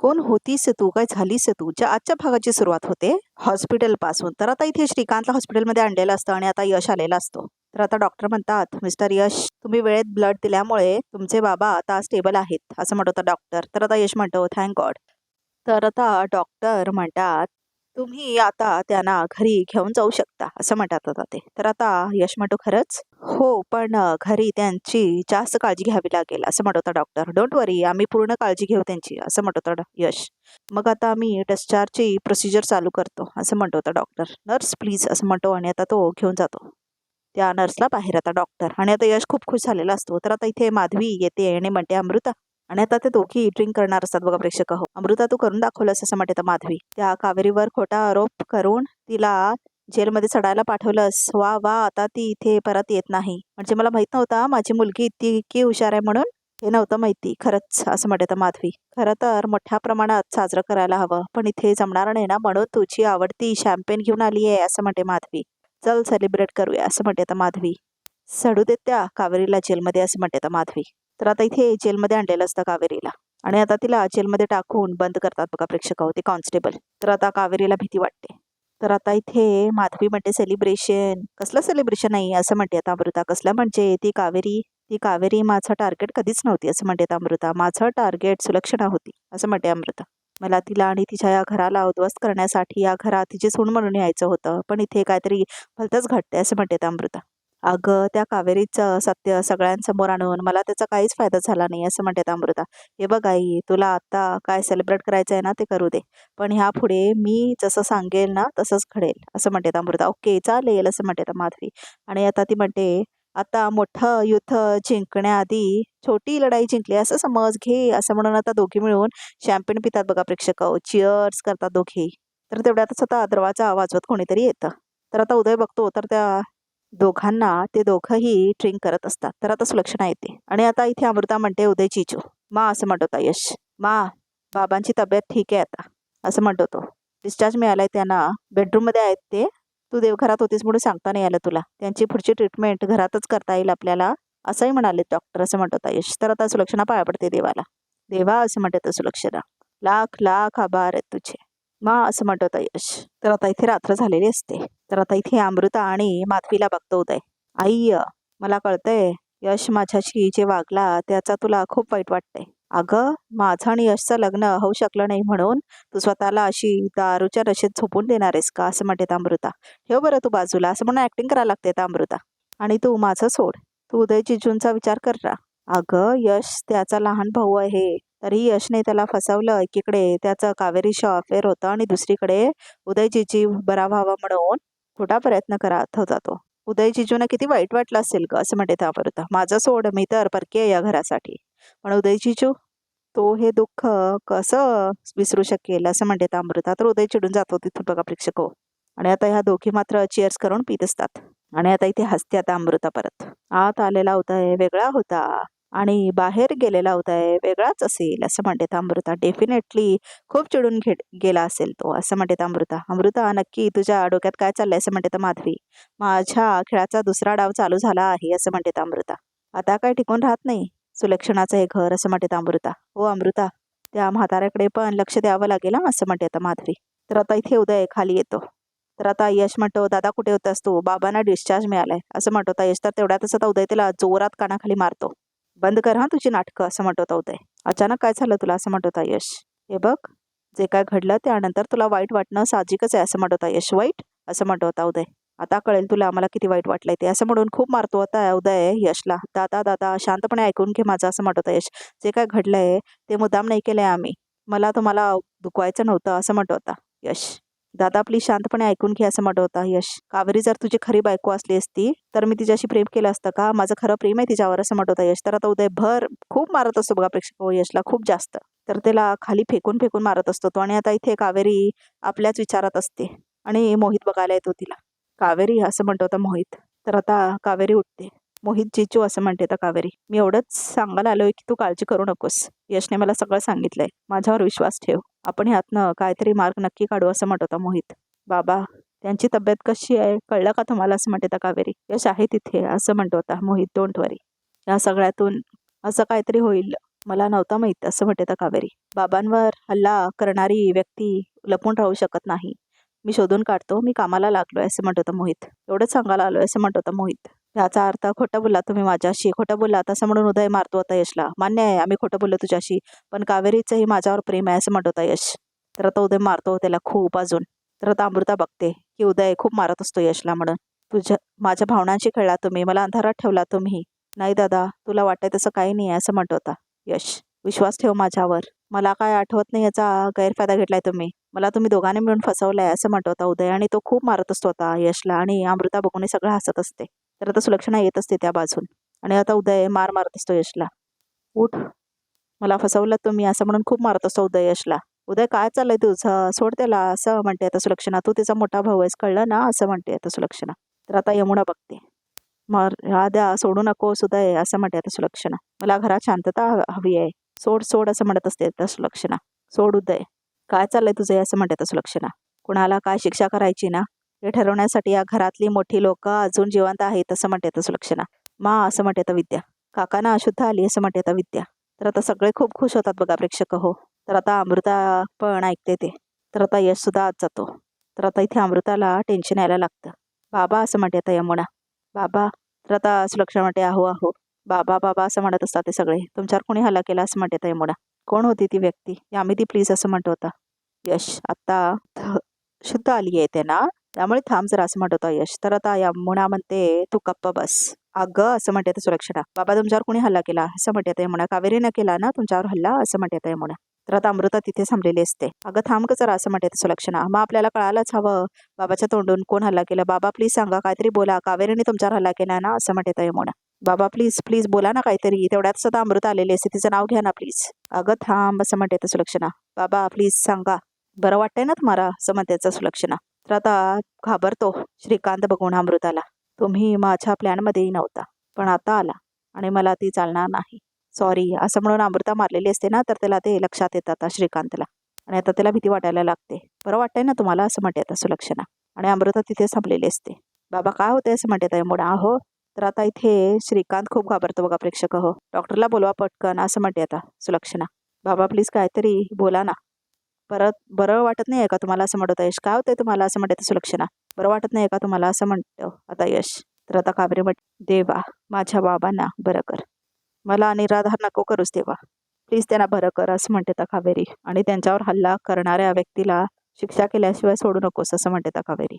कोण होतीस तू? काय झालीस तू? ज्या आजच्या भागाची सुरुवात होते हॉस्पिटलपासून. तर आता इथे श्रीकांतला हॉस्पिटलमध्ये आणलेलं असतं आणि आता यश आलेला असतो. तर आता डॉक्टर म्हणतात मिस्टर यश तुम्ही वेळेत ब्लड दिल्यामुळे तुमचे बाबा आता स्टेबल आहेत असं म्हणत होता डॉक्टर तर आता यश म्हणतो थँक गॉड तर आता डॉक्टर म्हणतात तुम्ही आता त्यांना घरी घेऊन जाऊ शकता असं म्हणतात आता ते. तर आता यश म्हणतो खरंच हो पण घरी त्यांची जास्त काळजी घ्यावी लागेल असं म्हणत होता डॉक्टर डोंट वरी आम्ही पूर्ण काळजी घेऊ त्यांची असं म्हणत होता डॉ- यश. मग आता आम्ही डिस्चार्जची प्रोसिजर चालू करतो असं म्हणतो होता डॉक्टर नर्स प्लीज असं म्हणतो आणि आता तो घेऊन जातो. त्या नर्सला बाहेर आता डॉक्टर आणि आता यश खूप खुश झालेला असतो. तर आता इथे माधवी येते आणि म्हणते अमृता आणि आता ते दोघी ड्रिंक करणार असतात बघा प्रेक्षक हो अमृता तू करून दाखवलंस असं म्हणते माधवी. त्या कावेरीवर खोटा आरोप करून तिला जेलमध्ये चढायला पाठवलंस. वा वा आता ती इथे परत येत नाही. म्हणजे मला माहीत नव्हता माझी मुलगी इतकी हुशार आहे म्हणून हे नव्हतं माहिती. खरंच असं म्हणते माधवी. खरं तर मोठ्या प्रमाणात साजरं करायला हवं. पण इथे जमणार नाही ना म्हणून तुझी आवडती शॅम्पेन घेऊन आली आहे असं म्हणते माधवी. चल सेलिब्रेट करूया असं म्हणते माधवी. सडू देत त्या कावेरीला जेलमध्ये असं म्हणते माधवी. तर आता इथे जेलमध्ये आणलेलं असतं कावेरीला. आणि आता तिला जेलमध्ये टाकून बंद करतात बघा प्रेक्षक होते कॉन्स्टेबल. तर आता कावेरीला भीती वाटते. तर आता इथे माधवी म्हणते सेलिब्रेशन कसलं सेलिब्रेशन नाही असं म्हणते आता अमृता. कसलं म्हणजे ती कावेरी ती कावेरी माझं टार्गेट कधीच नव्हती असं म्हणते अमृता. माझं टार्गेट सुलक्षणा होती असं म्हणते अमृता. मला तिला आणि तिच्या या घराला उद्ध्वस्त करण्यासाठी या घरात तिचे सून म्हणून यायचं होतं. पण इथे काहीतरी भलतंच घडते असं म्हणते अमृता. अगं त्या कावेरीचं सत्य सगळ्यांसमोर आणून मला त्याचा काहीच फायदा झाला नाही असं म्हणते अमृता. हे बघ आई तुला आता काय सेलिब्रेट करायचं आहे ना ते करू दे. पण ह्या पुढे मी जसं सांगेल ना तसंच घडेल असं म्हणते अमृता. ओके चालेल असं म्हणते माधवी. आणि आता ती म्हणते आता मोठं युद्ध जिंकण्याआधी छोटी लढाई जिंकली असं समज घे असं म्हणून आता दोघी मिळून शॅम्पेन पितात बघा प्रेक्षक. चिअर्स करतात दोघी. तर तेवढ्यातच आता दरवाजा वाजवत कोणीतरी येतं. तर आता उदय बघतो तर त्या दोघांना ते दोघंही ड्रिंक करत असतात. तर आता सुलक्षणा येते. आणि आता इथे अमृता म्हणते उदय चिचू. मा असं म्हणत होता यश. मा बाबांची तब्येत ठीक आहे आता. असं म्हणतो तो. डिस्चार्ज मिळालाय त्यांना. बेडरूममध्ये आहेत ते. तू देवघरात होतीस म्हणून सांगता नाही आलं तुला. त्यांची पुढची ट्रीटमेंट घरातच करता येईल आपल्याला. असंही म्हणाले डॉक्टर असं म्हणत होता यश. तर आता सुलक्षणा पाया पडते देवाला. देवा असं म्हणते तर सुलक्षणा. लाख लाख आभार आहेत तुझे. मा असं म्हणत होता यश तर आता इथे रात्र झालेली असते. तर आता इथे अमृता आणि माधवीला बघतो उदय आई मला कळतंय यश माझ्याशी जे वागला त्याचा तुला खूप वाईट वाटतंय. अगं माझं आणि यशचं लग्न होऊ शकलं नाही म्हणून तू स्वतःला अशी दारूच्या नशेत झोपून देणार आहेस का? असं म्हणते अमृता. ठेव बरं तू बाजूला. असं म्हणून ऍक्टिंग करायला लागते अमृता. आणि तू माझं सोड. तू उदय जिजूंचा विचार कर अगं यश त्याचा लहान भाऊ आहे. तरीही यशने त्याला फसवलं. एकीकडे त्याचं कावेरीशी अफेअर होतं आणि दुसरीकडे उदयजीजी बरा व्हावा म्हणून खोटा प्रयत्न करत होता तो. उदय किती वाईट वाटलं असेल ग असं म्हणते अमृता माझं सोड मी तर परकीय या घरासाठी. पण उदय जिजू तो हे दुःख कसं विसरू शकेल असं म्हणते अमृता. तर उदय चिडून जातो तिथून बघा प्रेक्षक. हो. आणि आता ह्या दोघी मात्र चेअर्स करून पित असतात. आणि आता इथे हसते आता अमृता परत. आत आलेला होता वेगळा होता. आणि बाहेर गेलेला होताय वेगळाच असेल असं म्हणते अमृता. डेफिनेटली खूप चिडून घे गेला असेल तो असं म्हणते अमृता. अमृता नक्की तुझ्या डोक्यात काय चाललंय असं म्हणते माधवी. माझ्या खेळाचा दुसरा डाव चालू झाला आहे असं म्हणते अमृता. आता काय टिकून राहत नाही सुलक्षणाचं हे घर असं म्हणते अमृता. हो अमृता. त्या म्हाताऱ्याकडे पण लक्ष द्यावं लागेल असं म्हणते आता माधवी. तर आता इथे उदय खाली येतो. तर आता यश म्हणतो दादा कुठे होतास तू? बाबांना डिस्चार्ज मिळालाय. असं म्हणतो यश तर तेवढ्यातच आता उदय त्याला जोरात कानाखाली मारतो. बंद कर हा तुझी नाटकं असं म्हणत होते उदय. अचानक काय झालं तुला असं म्हणत होता यश? हे बघ जे काय घडलं त्यानंतर तुला वाईट वाटणं साहजिकच आहे असं म्हणत होता यश. वाईट? असं म्हणत होता उदय. आता कळेल तुला आम्हाला किती वाईट वाटलंय ते. असं म्हणून खूप मारतो होता उदय यशला. दादा दादा शांतपणे ऐकून घे माझं असं म्हणत होता यश. जे काय घडलंय ते मुद्दाम नाही केलंय आम्ही. मला तुम्हाला दुखवायचं नव्हतं असं म्हणत होता यश. दादा प्लीज शांतपणे ऐकून घे असं म्हणत होता यश. कावेरी जर तुझी खरी बायको असली असती तर मी तिच्याशी प्रेम केलं असतं का? माझं खरं प्रेम आहे तिच्यावर असं म्हणत होता यश. तर आता उदय भर खूप मारत असतो बघा प्रेक्षक हो यशला खूप जास्त. तर त्याला खाली फेकून फेकून मारत असतो तो आणि आता इथे कावेरी आपल्याच विचारात असते आणि मोहित बघायला येतो तिला. कावेरी असं म्हणतो होता मोहित. तर आता कावेरी उठते. मोहित जिजू असं म्हणते तर कावेरी मी एवढंच सांगायला आलोय की तू काळजी करू नकोस. यशने मला सगळं सांगितलंय. माझ्यावर विश्वास ठेव. आपण ह्यातनं काहीतरी मार्ग नक्की काढू असं म्हणत होता मोहित. बाबा त्यांची तब्येत कशी आहे? कळलं का तुम्हाला असं म्हणते कावेरी? यश आहे तिथे असं म्हणतो होता मोहित डोंट वरी या सगळ्यातून असं काहीतरी होईल मला नव्हता माहीत असं म्हणते तर कावेरी. बाबांवर हल्ला करणारी व्यक्ती लपून राहू शकत नाही. मी शोधून काढतो मी कामाला लागलोय असं म्हणत होता मोहित. एवढंच सांगायला आलोय असं म्हणत होता मोहित. याचा अर्थ खोटं बोला तुम्ही माझ्याशी. खोटं बोललात असं म्हणून उदय मारतो आता यशला. मान्य आहे आम्ही खोटं बोललो तुझ्याशी पण कावेरीचंही माझ्यावर प्रेम आहे असं म्हणतो यश. तर आता उदय मारतो त्याला खूप अजून. तर आता अमृता बघते की उदय खूप मारत असतो यशला म्हणून. तुझ्या माझ्या भावनांशी खेळला तुम्ही मला अंधारात ठेवला तुम्ही. नाही दादा तुला वाटतंय तसं काही नाही आहे असं म्हणतो होता यश. विश्वास ठेव माझ्यावर. मला काय आठवत नाही याचा गैरफायदा घेतलाय तुम्ही. मला तुम्ही दोघांनी मिळून फसवलंय असं म्हणतो होता उदय आणि तो खूप मारत असतो आता यशला आणि अमृता बघूनही सगळं हसत असते. तर आता सुलक्षणा येत असते त्या बाजून. आणि आता उदय मार मारत असतो यशला. उठ. मला फसवलं तुम्ही असं म्हणून खूप मारत असतो उदय यशला. उदय काय चाललंय तुझं? सोड त्याला असं म्हणते आता सुलक्षणा. तू तिचा मोठा भाऊ आहेस कळलं ना? असं म्हणते आता सुलक्षणा. तर आता यमुना बघते. मर ह्या द्या सोडू नको उदय असं म्हणते आता सुलक्षणा. मला घरात शांतता हवी आहे. सोड सोड असं म्हणत असते आता सुलक्षणा. सोड उदय. काय चाललंय तुझं? असं म्हणते आता सुलक्षणा. कुणाला काय शिक्षा करायची ना? हे ठरवण्यासाठी या घरातली मोठी लोक अजून जिवंत आहेत असं म्हणते आता सुलक्षणा. मा असं म्हणते आता विद्या. काकांना अशुद्ध आली असं म्हणते तर विद्या. तर आता सगळे खूप खुश होतात बघा प्रेक्षक हो. तर आता अमृता पण ऐकते ते. तर आता यश सुद्धा आत जातो. तर आता इथे अमृताला टेन्शन यायला लागतं. बाबा असं म्हणते आता यमुना. बाबा तर आता सुलक्षणा म्हणते आहो आहो. बाबा बाबा असं म्हणत असतात ते सगळे. तुमच्यावर कोणी हल्ला केला असं म्हणते आता यमुना. कोण होती ती व्यक्ती? यामिती प्लीज असं म्हणतो होता यश आत्ता शुद्ध आली आहे ते ना? त्यामुळे थांब जरा असं म्हणत होता यश. तर आता या मुणा म्हणते तू गप्प बस. अगं असं म्हणते तर सुरक्षणा बाबा तुमच्यावर कोणी हल्ला केला? असं म्हणते आता यमुना कावेरीनं केला ना तुमच्यावर हल्ला? असं म्हणते आता यमुना तर आता अमृता तिथे थांबलेली असते. अगं थांब का जरा असं म्हणते सुलक्षणा मग आपल्याला कळायलाच हवं बाबाच्या तोंडून कोण हल्ला केला? बाबा प्लीज सांगा काहीतरी बोला. कावेरीने तुमच्यावर हल्ला केला ना असं म्हणते यमुना बाबा प्लीज प्लीज बोला ना काहीतरी. तेवढ्यात सुद्धा अमृता आलेली असते. तिचं नाव घ्या ना प्लीज अगं थांब असं म्हणते सुलक्षणा बाबा प्लीज सांगा. बरं वाटतंय ना तुम्हाला? असं म्हणते सुलक्षणा तर आता घाबरतो श्रीकांत बघून अमृताला. तुम्ही माझ्या प्लॅनमध्येही नव्हता पण आता आला आणि मला ती चालणार नाही. सॉरी असं म्हणून अमृता मारलेली असते ना तर त्याला ते लक्षात येतं आता श्रीकांतला. आणि आता त्याला भीती वाटायला लागते. बरं वाटतंय ना तुम्हाला असं म्हणते आता सुलक्षणा. आणि अमृता तिथे संपलेली असते. बाबा काय होते असं म्हणते ताई मुडा हो तर आता इथे श्रीकांत खूप घाबरतो बघा प्रेक्षक. हो डॉक्टरला बोलवा पटकन असं म्हणते आता सुलक्षणा. बाबा प्लीज काहीतरी बोला ना. परत बरं वाटत नाही आहे का तुम्हाला असं म्हणत यश? काय होतंय तुम्हाला असं म्हणते सुलक्षणा? बरं वाटत नाही आहे का तुम्हाला असं म्हणतो आता यश? तर आता कावेरी म्हट देवा माझ्या बाबांना बरं कर. मला निराधार नको करूस देवा. प्लीज त्यांना बरं कर असं म्हणते कावेरी. आणि त्यांच्यावर हल्ला करणाऱ्या व्यक्तीला शिक्षा केल्याशिवाय सोडू नकोस असं म्हणते कावेरी.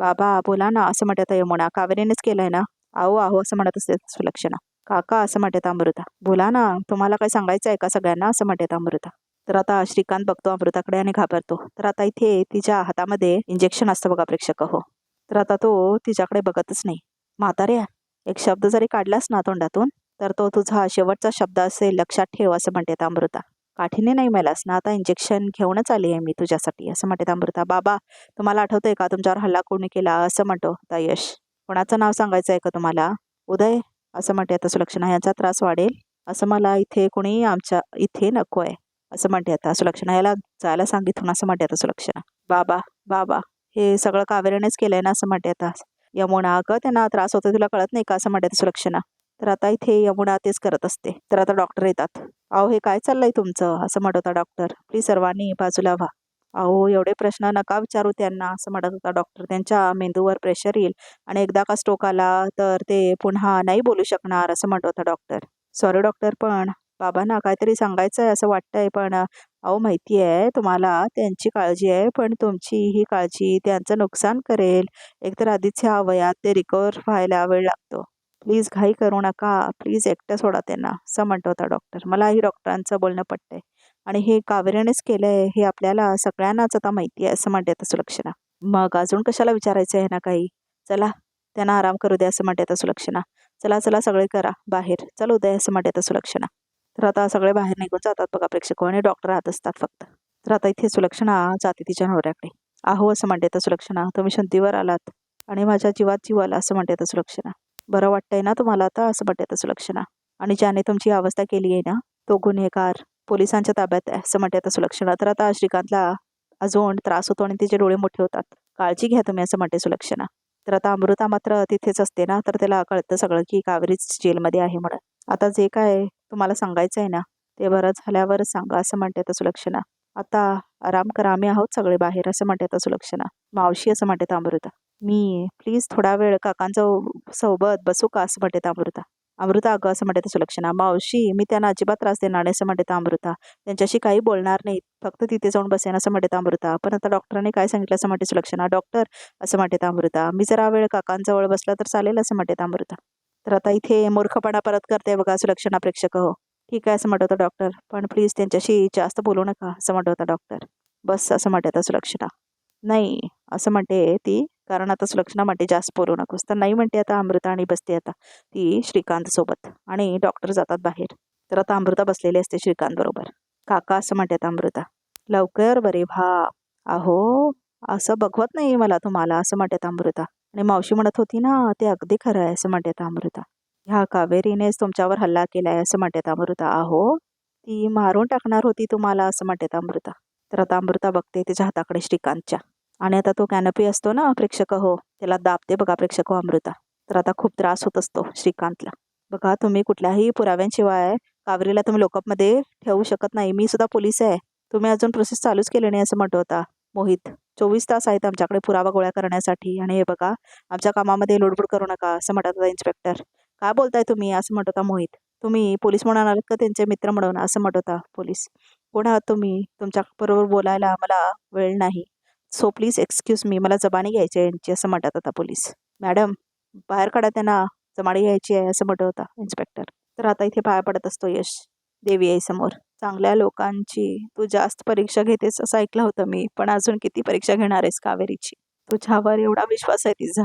बाबा बोला ना असं म्हणते आता यमुना. कावेरीनेच केलंय ना? आहो आहो असं म्हणत असते सुलक्षणा. काका असं म्हणते अमृता. बोला ना तुम्हाला काय सांगायचं आहे का सगळ्यांना असं म्हणते अमृता? तर आता श्रीकांत बघतो अमृताकडे आणि घाबरतो. तर आता इथे तिच्या हातामध्ये इंजेक्शन असतं बघा प्रेक्षक हो. तर आता तो तिच्याकडे बघतच नाही. म्हाताऱ्या एक शब्द जरी काढलास ना तोंडातून तर तो तुझा शेवटचा शब्द असेल लक्षात ठेव असं म्हणते अमृता. काठीने नाही मेलास ना आता इंजेक्शन घेऊनच आली आहे मी तुझ्यासाठी असं म्हणते अमृता. बाबा तुम्हाला आठवतंय का तुमच्यावर हल्ला कोणी केला असं म्हणतो आता यश. कोणाचं नाव सांगायचं आहे का तुम्हाला? उदय असं म्हणते आता सुलक्षणा यांचा त्रास वाढेल असं मला इथे कोणी आमच्या इथे नको आहे. असं म्हणते आता सुलक्षणा याला जायला सांगितलं असं म्हणते आता सुलक्षणा. बाबा बाबा हे सगळं कावेरीनेच केलंय ना असं म्हणते आता. यमुना अगं त्यांना त्रास होतो तुला कळत नाही का? असं म्हणते सुलक्षणा. तर आता इथे यमुना तेच करत असते. तर आता डॉक्टर येतात. अहो हे काय चाललंय तुमचं? असं म्हणत होता डॉक्टर. प्लीज सर्वांनी बाजूला व्हा. अहो एवढे प्रश्न नका विचारू त्यांना असं म्हणत होता डॉक्टर. त्यांच्या मेंदूवर प्रेशर येईल आणि एकदा का स्ट्रोक आला तर ते पुन्हा नाही बोलू शकणार असं म्हणत होता डॉक्टर. सॉरी डॉक्टर पण बाबांना काहीतरी सांगायचं आहे असं वाटतंय पण अहो माहिती आहे तुम्हाला त्यांची काळजी आहे पण तुमची ही काळजी त्यांचं नुकसान करेल. एकतर आधीच ह्या वयात ते रिकवर व्हायला वेळ लागतो. प्लीज घाई करू नका प्लीज एकटं सोडा त्यांना असं म्हणतो होता डॉक्टर. मलाही डॉक्टरांचं बोलणं पटतंय. आणि हे कावेरीनेच केलंय हे आपल्याला सगळ्यांनाच आता माहिती आहे असं म्हणते आता सुलक्षणा. मग अजून कशाला विचारायचं आहे ना काही? चला त्यांना आराम करू द्या असं म्हणते आता सुलक्षणा. चला चला सगळे करा बाहेर. चल उद्या असं म्हणते आता सुलक्षणा. तर आता सगळे बाहेर निघून जातात बघा प्रेक्षक आणि डॉक्टर राहत असतात फक्त. तर आता इथे सुलक्षणा जाते तिच्या नवऱ्याकडे. आहो असं म्हणते तर सुलक्षणा तुम्ही शुद्धीवर आलात. आणि माझ्या जीवात जीव आला असं म्हणते तर सुलक्षणा. बरं वाटतंय ना तुम्हाला आता असं म्हणते तर सुलक्षणा. आणि ज्याने तुमची अवस्था केली आहे ना तो गुन्हेगार पोलिसांच्या ताब्यात आहे असं म्हणते आता सुलक्षणा. तर आता श्रीकांतला अजून त्रास होतो आणि तिचे डोळे मोठे होतात. काळजी घ्या तुम्ही असं म्हणते सुलक्षणा. तर आता अमृता मात्र तिथेच असते ना तर त्याला कळतं सगळं की कावेरीच जेलमध्ये आहे म्हणून. आता जे काय तुम्हाला सांगायचं आहे ना ते बरं झाल्यावर सांगा असं म्हणते आता सुलक्षणा आता आराम करा आम्ही आहोत सगळे बाहेर असं म्हणते आता सुलक्षणा मावशी असं म्हणते अमृता मी प्लीज थोडा वेळ काकांचं सोबत बसू का असं म्हणते अमृता अमृता अगं असं म्हणते सुलक्षणा मावशी मी त्यांना अजिबात त्रास देणार नाही असं म्हणते अमृता त्यांच्याशी काही बोलणार नाही फक्त तिथे जाऊन बसेन असं म्हणते अमृता पण आता डॉक्टरांनी काय सांगितलं असं म्हणते सुलक्षणा डॉक्टर असं म्हणते अमृता मी जरा वेळ काकांजवळ बसला तर चालेल असं म्हणते अमृता तर आता इथे मूर्खपणा परत करते बघा सुलक्षणा प्रेक्षक हो. ठीक आहे असं म्हणत होता डॉक्टर पण प्लीज त्यांच्याशी जास्त बोलू नका असं म्हणत होता डॉक्टर बस असं म्हणते आता सुलक्षणा. नाही असं म्हणते ती कारण आता सुलक्षणा म्हणते जास्त बोलू नकोस. तर नाही म्हणते आता अमृता आणि बसते आता ती श्रीकांत सोबत. आणि डॉक्टर जातात बाहेर. तर आता अमृता बसलेली असते श्रीकांत बरोबर. काका असं म्हणते आता अमृता. लवकर बरे भा अहो असं बघवत नाही मला तुम्हाला असं म्हणतात अमृता. आणि मावशी म्हणत होती ना ते अगदी खरं आहे असं म्हणते अमृता. ह्या कावेरीनेच तुमच्यावर हल्ला केला आहे असं म्हणते अमृता. अहो ती मारून टाकणार होती तुम्हाला असं म्हणते अमृता. तर आता अमृता बघते तिच्या हाताकडे श्रीकांतच्या. आणि आता तो कॅनपी असतो ना प्रेक्षक हो त्याला दाबते बघा प्रेक्षक हो अमृता. तर आता खूप त्रास होत असतो श्रीकांतला. बघा तुम्ही कुठल्याही पुराव्यांशिवाय कावेरीला तुम्ही लोकअपमध्ये ठेवू शकत नाही. मी सुद्धा पोलीस आहे. तुम्ही अजून प्रोसेस चालूच केली नाही असं म्हणत होता मोहित. चोवीस तास आहेत आमच्याकडे पुरावा गोळा करण्यासाठी आणि हे बघा आमच्या कामामध्ये लोडबुड करू नका असं म्हणत होता इन्स्पेक्टर काय बोलताय तुम्ही? असं म्हणत होता मोहित. तुम्ही पोलीस म्हणून आलात का त्यांचे मित्र म्हणून? असं म्हणत होता पोलीस. कोण आहात तुम्ही? तुमच्याबरोबर बोलायला मला वेळ नाही. सो प्लीज एक्सक्यूज मी मला जबानी घ्यायची आहे यांची असं म्हणत होता पोलीस. मॅडम बाहेर काढा त्यांना जमाडी घ्यायची आहे असं म्हणत होता इन्स्पेक्टर तर आता इथे पाया पडत असतो यश. देवी आई समोर चांगल्या लोकांची तू जास्त परीक्षा घेतेस असं ऐकलं होतं मी पण अजून किती परीक्षा घेणार आहेस कावेरीची? तुझ्यावर एवढा विश्वास आहे तिचा.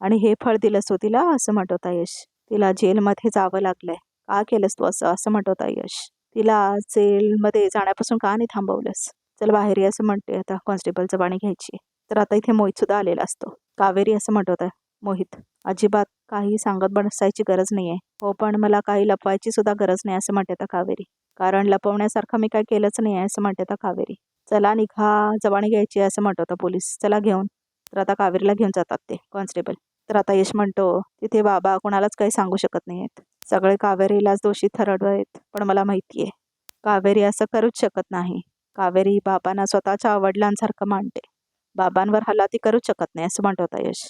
आणि हे फळ दिलंस तू तिला असं म्हणत यश? तिला जेलमध्ये जावं लागलंय. का केलंस तू असं? असं म्हणत यश. तिला जेलमध्ये जाण्यापासून का नाही थांबवलंस? चल बाहेर असं म्हणते आता कॉन्स्टेबलचं पाणी घ्यायची. तर आता इथे मोहित सुद्धा आलेला असतो. कावेरी असं म्हणत होता मोहित. अजिबात काही सांगत बसायची गरज नाही आहे हो पण मला काही लपवायची सुद्धा गरज नाही असं म्हणते कावेरी. कारण लपवण्यासारखं मी काय केलंच नाही आहे असं म्हणते कावेरी. चला निघा जवानी घ्यायची असं म्हणत होता पोलीस. चला घेऊन. तर आता कावेरीला घेऊन जातात ते कॉन्स्टेबल. तर आता यश म्हणतो तिथे बाबा कोणालाच काही सांगू शकत नाही आहेत सगळे कावेरीलाच दोषी ठरवत आहेत पण मला माहिती आहे कावेरी असं करूच शकत नाही. कावेरी बाबांना स्वतःच्या वडिलांसारखं मांडते बाबांवर हल्ला ती करूच शकत नाही असं म्हणत होता यश.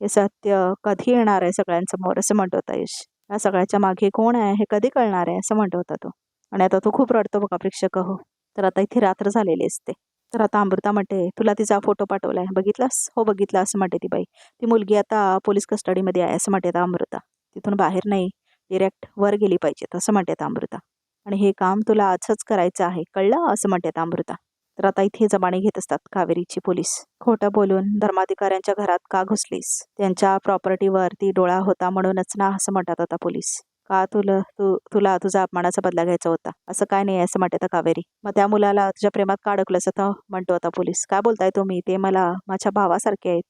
हे सत्य कधी येणार आहे सगळ्यांसमोर असं म्हणतो होता यश. या सगळ्याच्या मागे कोण आहे हे कधी कळणार आहे असं म्हणतो होता तो. आणि आता तो खूप रडतो बघा प्रेक्षक हो तर आता इथे रात्र झालेली असते. तर आता अमृता म्हणते तुला तिचा फोटो पाठवलाय. बघितलास? हो बघितला असं म्हणते ती बाई. ती मुलगी आता पोलीस कस्टडीमध्ये आहे असं म्हणते आता अमृता. तिथून बाहेर नाही डिरेक्ट वर गेली पाहिजे असं म्हणते आता अमृता. आणि हे काम तुला आजच करायचं आहे कळलं? असं म्हणते आता अमृता. तर आता इथे जमाने घेत असतात कावेरीची पोलीस. खोटं बोलून धर्माधिकाऱ्यांच्या घरात का घुसलीस? त्यांच्या प्रॉपर्टीवर ती डोळा होता म्हणूनच ना असं म्हणतात आता पोलीस. का तुला तू तुला तुझा अपमानाचा बदला घ्यायचा होता? असं काय नाही असं म्हणते कावेरी. मग त्या मुलाला तुझ्या प्रेमात का अडकलंस आता? म्हणतो आता पोलीस. काय बोलताय तुम्ही? ते मला माझ्या भावासारखे आहेत.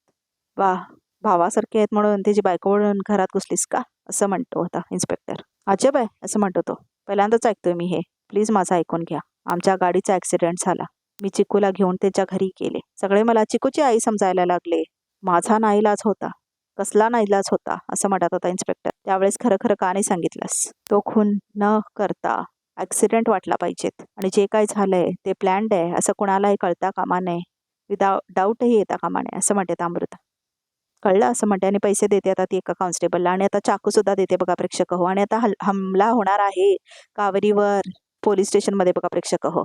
वा भावासारखे आहेत म्हणून त्याची बायको म्हणून घरात घुसलीस का? असं म्हणतो होता इन्स्पेक्टर अजब आहे असं म्हणतो तो. पहिल्यांदाच ऐकतोय मी हे. प्लीज माझं ऐकून घ्या. आमच्या गाडीचा ॲक्सिडेंट झाला. मी चिकूला घेऊन त्याच्या घरी गेले. सगळे मला चिकूची आई समजायला लागले. माझा नाईलाज होता. कसला नाईलाज होता असं म्हणत होता इन्स्पेक्टर त्यावेळेस खरं खरं का नाही सांगितलंस? तो खून न करता ॲक्सिडेंट वाटला पाहिजेत. आणि जे काय झालंय ते प्लॅन्ड आहे असं कुणालाही कळता कामा नये. विदाउट डाऊटही येता कामा नये असं म्हणते अमृता. कळलं? असं म्हणते आणि पैसे देते आता ती एका कॉन्स्टेबलला आणि आता चाकू सुद्धा देते बघा प्रेक्षक हो. आणि आता हल हमला होणार आहे कावेरीवर पोलीस स्टेशनमध्ये बघा प्रेक्षक हो.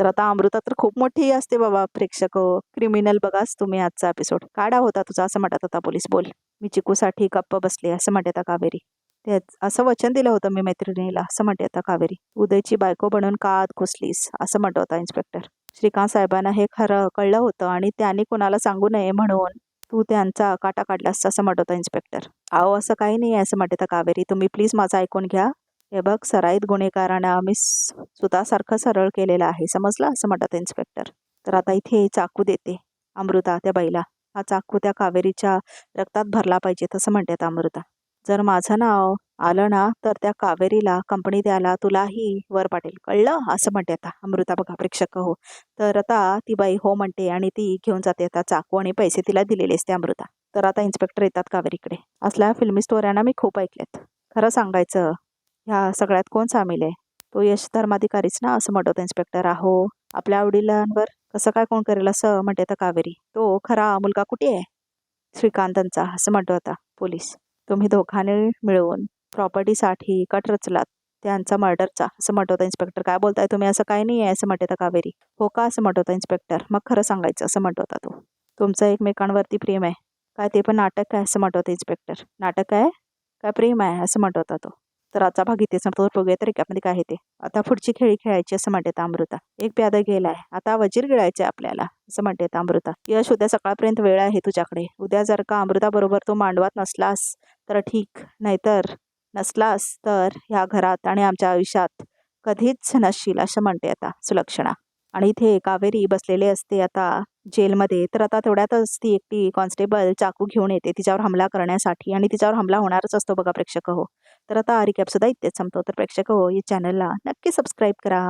तर आता अमृता तर खूप मोठी असते बाबा प्रेक्षक क्रिमिनल बघाच तुम्ही आजचा एपिसोड काढा होता तुझा असं म्हणत होता पोलीस. बोल मी चिकूसाठी गप्प बसले असं म्हणते आता कावेरी. ते असं वचन दिलं होतं मी मैत्रिणीला असं म्हणते आता कावेरी. उदयची बायको बनवून का आत घुसलीस असं म्हणत होता इन्स्पेक्टर श्रीकांत साहेबांना हे खरं कळलं होतं आणि त्यांनी कोणाला सांगू नये म्हणून तू त्यांचा काटा काढलास असं म्हणत होता इन्स्पेक्टर अहो असं काही नाही आहे असं म्हणते कावेरी. तुम्ही प्लीज माझं ऐकून घ्या. हे बघ सराईत गुन्हेगारानं आम्ही सुतासारखं सरळ केलेलं आहे. समजलं? असं म्हणतात इन्स्पेक्टर तर आता इथे चाकू देते. अमृता त्या बाईला. हा चाकू त्या कावेरीच्या रक्तात भरला पाहिजे तसं म्हणतात अमृता. जर माझं नाव आलं ना तर त्या कावेरीला कंपनी द्यायला तुलाही वर पाटेल. कळलं? असं म्हणते आता अमृता बघा प्रेक्षक हो. तर आता ती बाई हो म्हणते आणि ती घेऊन जाते आता चाकू आणि पैसे तिला दिलेले असते अमृता. तर आता इन्स्पेक्टर येतात कावेरीकडे. असल्या फिल्मी स्टोऱ्यांना मी खूप ऐकल्यात खरं सांगायचं ह्या सगळ्यात कोण सामील आहे? तो यश धर्माधिकारीच ना असं म्हणतो इन्स्पेक्टर आहो आपल्या आवडीलांवर कसं काय कोण करेल असं म्हणते तर कावेरी. तो खरा मुलगा कुठे आहे? श्रीकांतांचा असं म्हणतो होता पोलीस. तुम्ही दोघांनी मिळून प्रॉपर्टीसाठी कट रचलात त्यांचा मर्डरचा असं म्हणत होता इन्स्पेक्टर काय बोलताय तुम्ही? असं काय नाही आहे असं म्हणते आता कावेरी. हो का? असं म्हणत होता इन्स्पेक्टर मग खरं सांगायचं असं म्हणत होता तो. तुमचं एकमेकांवरती प्रेम आहे. काय ते पण नाटक आहे असं म्हणत होतं इन्स्पेक्टर नाटक आहे? काय प्रेम आहे असं म्हणत होता तो. तर आजचा भाग इथे संपतो बघूया तर एकामध्ये काय आहे ते? आता पुढची खेळी खेळायची असं म्हणते अमृता. एक प्यादा गेलाय आता वजीर गिळायचे आपल्याला असं म्हणते अमृता. यश उद्या सकाळपर्यंत वेळ आहे तुझ्याकडे. उद्या जर का अमृता बरोबर तू मांडवात नसलास तर ठीक. नाहीतर नसलास तर ह्या घरात आणि आमच्या आयुष्यात कधीच नसशील असं म्हणते आता सुलक्षणा. आणि इथे कावेरी बसलेले असते आता. जेलमध्ये तर आता तेवढ्यातच ती एकटी कॉन्स्टेबल चाकू घेऊन येते. तिच्यावर हमला करण्यासाठी आणि तिच्यावर हमला होणारच असतो बघा प्रेक्षक हो. तर आता रिकॅप सुद्धा इथेच संपतो. तर प्रेक्षक हो या चॅनलला नक्की सबस्क्राईब करा.